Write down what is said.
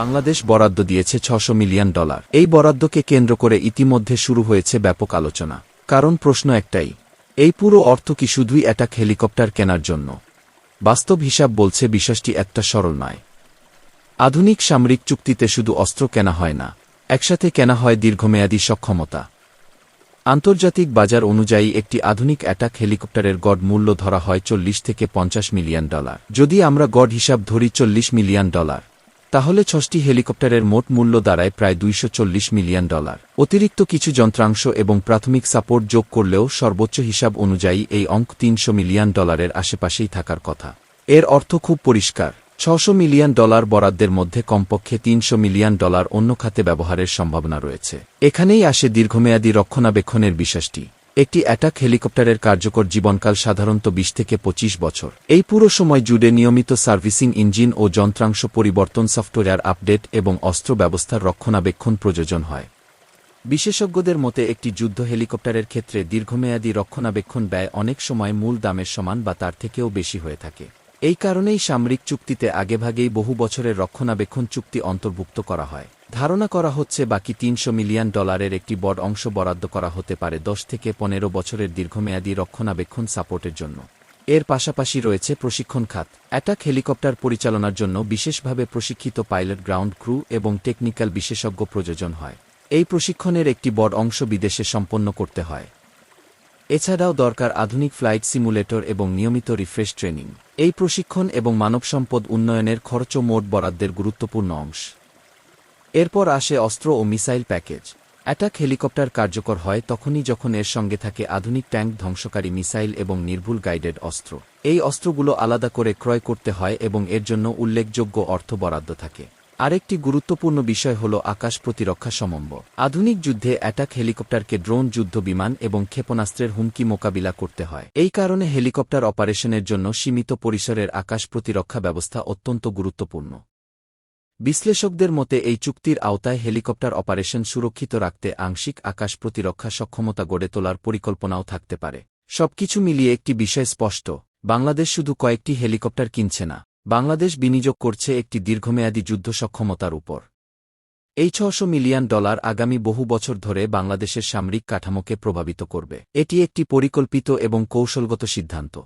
বাংলাদেশ বরাদ্দ দিয়েছে ছশো মিলিয়ন ডলার। এই বরাদ্দকে কেন্দ্র করে ইতিমধ্যে শুরু হয়েছে ব্যাপক আলোচনা। কারণ প্রশ্ন একটাই, এই পুরো অর্থ কি শুধুই অ্যাটাক হেলিকপ্টার কেনার জন্য? বাস্তব হিসাব বলছে বিশ্বাসটি একটা সরল নয়। আধুনিক সামরিক চুক্তিতে শুধু অস্ত্র কেনা হয় না, একসাথে কেনা হয় দীর্ঘমেয়াদী সক্ষমতা। আন্তর্জাতিক বাজার অনুযায়ী একটি আধুনিক অ্যাটাক হেলিকপ্টারের গড় মূল্য ধরা হয় চল্লিশ থেকে পঞ্চাশ মিলিয়ন ডলার। যদি আমরা গড় হিসাব ধরি চল্লিশ মিলিয়ন ডলার তাহলে ছষ্টি হেলিকপ্টারের মোট মূল্য দাঁড়ায় প্রায় দুইশ চল্লিশ মিলিয়ন ডলার। অতিরিক্ত কিছু যন্ত্রাংশ এবং প্রাথমিক সাপোর্ট যোগ করলেও সর্বোচ্চ হিসাব অনুযায়ী এই অঙ্ক তিনশো মিলিয়ন ডলারের আশেপাশেই থাকার কথা। এর অর্থ খুব পরিষ্কার। ছশো মিলিয়ন ডলার বরাদ্দের মধ্যে কমপক্ষে তিনশো মিলিয়ন ডলার অন্য খাতে ব্যবহারের সম্ভাবনা রয়েছে। এখানেই আসে দীর্ঘমেয়াদী রক্ষণাবেক্ষণের বিশ্বাসটি একটি অ্যাটাক হেলিকপ্টারের কার্যকর জীবনকাল সাধারণত বিশ থেকে ২৫ বছর। এই পুরো সময় জুড়ে নিয়মিত সার্ভিসিং ইঞ্জিন ও যন্ত্রাংশ পরিবর্তন সফটওয়্যার আপডেট এবং অস্ত্র ব্যবস্থার রক্ষণাবেক্ষণ প্রয়োজন হয়। বিশেষজ্ঞদের মতে, একটি যুদ্ধ হেলিকপ্টারের ক্ষেত্রে দীর্ঘমেয়াদী রক্ষণাবেক্ষণ ব্যয় অনেক সময় মূল দামের সমান বা তার থেকেও বেশি হয়ে থাকে। এই কারণেই সামরিক চুক্তিতে আগেভাগেই বহু বছরের রক্ষণাবেক্ষণ চুক্তি অন্তর্ভুক্ত করা হয়। ধারণা করা হচ্ছে বাকি তিনশো মিলিয়ন ডলারের একটি বড় অংশ বরাদ্দ করা হতে পারে দশ থেকে পনেরো বছরের দীর্ঘমেয়াদী রক্ষণাবেক্ষণ সাপোর্টের জন্য। এর পাশাপাশি রয়েছে প্রশিক্ষণ খাত। অ্যাটাক হেলিকপ্টার পরিচালনার জন্য বিশেষভাবে প্রশিক্ষিত পাইলট গ্রাউন্ড ক্রু এবং টেকনিক্যাল বিশেষজ্ঞ প্রয়োজন হয়। এই প্রশিক্ষণের একটি বড় অংশ বিদেশে সম্পন্ন করতে হয়। এছাড়াও দরকার আধুনিক ফ্লাইট সিমুলেটর এবং নিয়মিত রিফ্রেশ ট্রেনিং। এই প্রশিক্ষণ এবং মানবসম্পদ উন্নয়নের খরচও মোট বরাদ্দের গুরুত্বপূর্ণ অংশ। এরপর আসে অস্ত্র ও মিসাইল প্যাকেজ। অ্যাটাক হেলিকপ্টার কার্যকর হয় তখনই যখন এর সঙ্গে থাকে আধুনিক ট্যাঙ্ক, ধ্বংসকারী মিসাইল এবং নির্ভুল গাইডেড অস্ত্র। এই অস্ত্রগুলো আলাদা করে ক্রয় করতে হয় এবং এর জন্য উল্লেখযোগ্য অর্থ বরাদ্দ থাকে। আরেকটি গুরুত্বপূর্ণ বিষয় হল আকাশ প্রতিরক্ষা সমম্ব। আধুনিক যুদ্ধে অ্যাটাক হেলিকপ্টারকে ড্রোন যুদ্ধ বিমান এবং ক্ষেপণাস্ত্রের হুমকি মোকাবিলা করতে হয়। এই কারণে হেলিকপ্টার অপারেশনের জন্য সীমিত পরিসরের আকাশ প্রতিরক্ষা ব্যবস্থা অত্যন্ত গুরুত্বপূর্ণ। বিশ্লেষকদের মতে, এই চুক্তির আওতায় হেলিকপ্টার অপারেশন সুরক্ষিত রাখতে আংশিক আকাশ প্রতিরক্ষা সক্ষমতা গড়ে তোলার পরিকল্পনাও থাকতে পারে। সবকিছু মিলিয়ে একটি বিষয় স্পষ্ট, বাংলাদেশ শুধু কয়েকটি হেলিকপ্টার কিনছে না। বাংলাদেশ বিনিয়োগ করছে একটি দীর্ঘমেয়াদী যুদ্ধ সক্ষমতার উপর। এই ছশো মিলিয়ন ডলার আগামী বহু বছর ধরে বাংলাদেশের সামরিক কাঠামোকে প্রভাবিত করবে। এটি একটি পরিকল্পিত এবং কৌশলগত সিদ্ধান্ত।